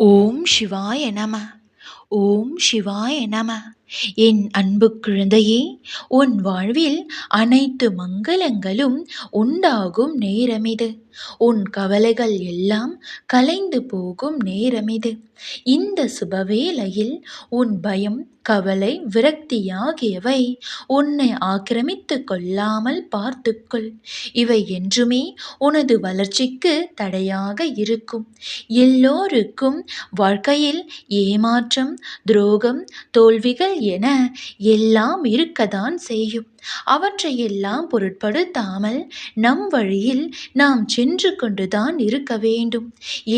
ஓம் சிவாய நம ஓம் சிவாய நம. என் அன்பு குழந்தையே உன் வாழ்வில் அனைத்து மங்களங்களும் உண்டாகும் நேரமிது. உன் கவலைகள் எல்லாம் கலைந்து போகும் நேரமிது. இந்த சுபவேளையில் உன் பயம் கவலை விரக்தி ஆகியவை உன்னை ஆக்கிரமித்து கொள்ளாமல் பார்த்துக்கொள் இவை என்றுமே உனது வளர்ச்சிக்கு தடையாக இருக்கும். எல்லோருக்கும் வாழ்க்கையில் ஏமாற்றம் துரோகம் தோல்விகள் என எல்லாம் இருக்கத்தான் செய்யும். அவற்றையெல்லாம் பொருட்படுத்தாமல் நம் வழியில் நாம் சென்று கொண்டுதான் இருக்க வேண்டும்.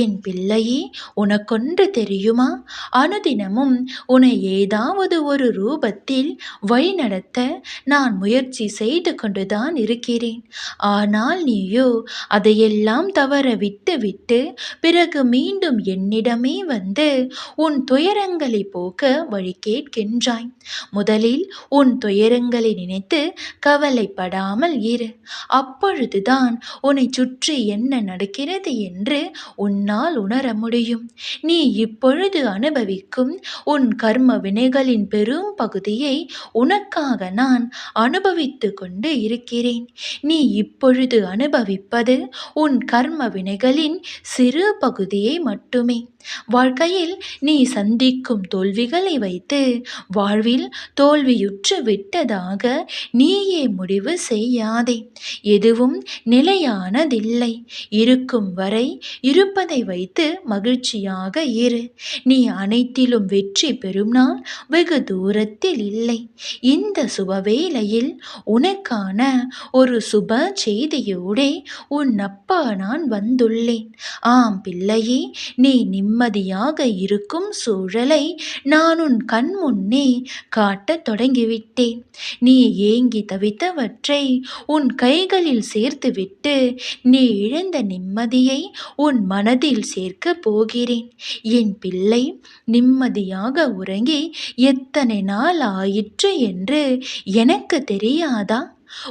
என் பிள்ளையே உனக்கொன்று தெரியுமா? அனுதினமும் உன்னை ஏதாவது ஒரு ரூபத்தில் வழிநடத்த நான் முயற்சி செய்து கொண்டுதான் இருக்கிறேன். ஆனால் நீயோ அதையெல்லாம் தவற விட்டு விட்டு பிறகு மீண்டும் என்னிடமே வந்து உன் துயரங்களை போக்க வழி கேட்கின்றாய். முதலில் உன் துயரங்களை நினைத்து நினைத்து கவலைப்படாமல் இரு. அப்பொழுதுதான் உன்னை சுற்றி என்ன நடக்கிறது என்று உன்னால் உணர முடியும். நீ இப்பொழுது அனுபவிக்கும் உன் கர்ம வினைகளின் பெரும் பகுதியை உனக்காக நான் அனுபவித்து கொண்டு இருக்கிறேன். நீ இப்பொழுது அனுபவிப்பது உன் கர்ம வினைகளின் சிறு பகுதியை மட்டுமே. வாழ்க்கையில் நீ சந்திக்கும் தோல்விகளை வைத்து வாழ்வில் தோல்வியுற்று விட்டதாக நீயே முடிவு செய்யாதே. எதுவும் நிலையானதில்லை. இருக்கும் வரை இருப்பதை வைத்து மகிழ்ச்சியாக இரு. நீ அனைத்திலும் வெற்றி பெறும் நாள் வெகு தூரத்தில் இல்லை. இந்த சுபவேளையில் உனக்கான ஒரு சுப செய்தியோடே உன் அப்பா நான் வந்துள்ளேன். ஆம் பிள்ளையே நீ நிம்மதியாக இருக்கும் சூழலை நான் உன் கண் முன்னே காட்டத் தொடங்கிவிட்டேன். நீ ஏங்கி தவித்தவற்றை உன் கைகளில் சேர்த்துவிட்டு நீ இழந்த நிம்மதியை உன் மனதில் சேர்க்கப் போகிறேன். என் பிள்ளை நிம்மதியாக உறங்கி எத்தனை நாள் ஆயிற்று என்று எனக்கு தெரியாதா?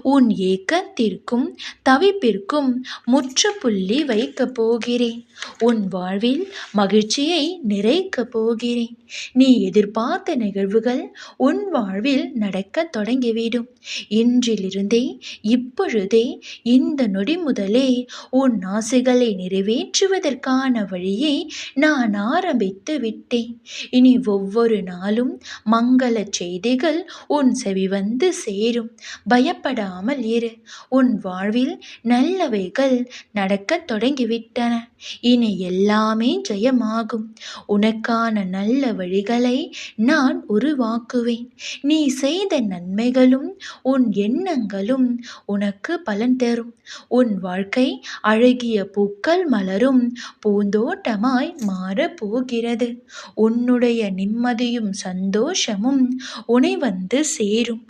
உன் ஏக்கத்திற்கும் தவிப்பிற்கும் முற்றுப்புள்ளி வைக்கப் போகிறேன். உன் வாழ்வில் மகிழ்ச்சியை நிறைக்கப் போகிறேன். நீ எதிர்பார்த்த நிகழ்வுகள் உன் வாழ்வில் நடக்கத் தொடங்கிவிடும். இன்றிலிருந்தே இப்பொழுதே இந்த நொடி முதலே உன் ஆசைகளை நிறைவேற்றுவதற்கான வழியை நான் ஆரம்பித்து விட்டேன். இனி ஒவ்வொரு நாளும் மங்கள செய்திகள் உன் செவி வந்து சேரும். பயப்பட பயப்படாமல் இரு. உன் வாழ்வில் நல்லவைகள் நடக்கத் தொடங்கிவிட்டன. இனி எல்லாமே ஜெயமாகும். உனக்கான நல்ல வழிகளை நான் உருவாக்குவேன். நீ செய்த நன்மைகளும் உன் எண்ணங்களும் உனக்கு பலன் தரும். உன் வாழ்க்கை அழகிய பூக்கள் மலரும். பூந்தோட்டமாய் மாறப் போகிறது. உன்னுடைய நிம்மதியும் சந்தோஷமும் உனை வந்து சேரும்.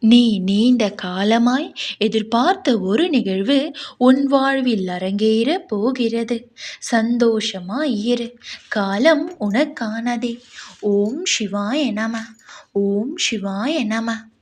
நீ நீண்ட காலமாய் எதிர்பார்த்த ஒரு நிகழ்வு உன் வாழ்வில் அரங்கேற போகிறது. சந்தோஷமாயிரு காலம் உனக்கானதே. ஓம் சிவாய நம. ஓம் சிவாய நம.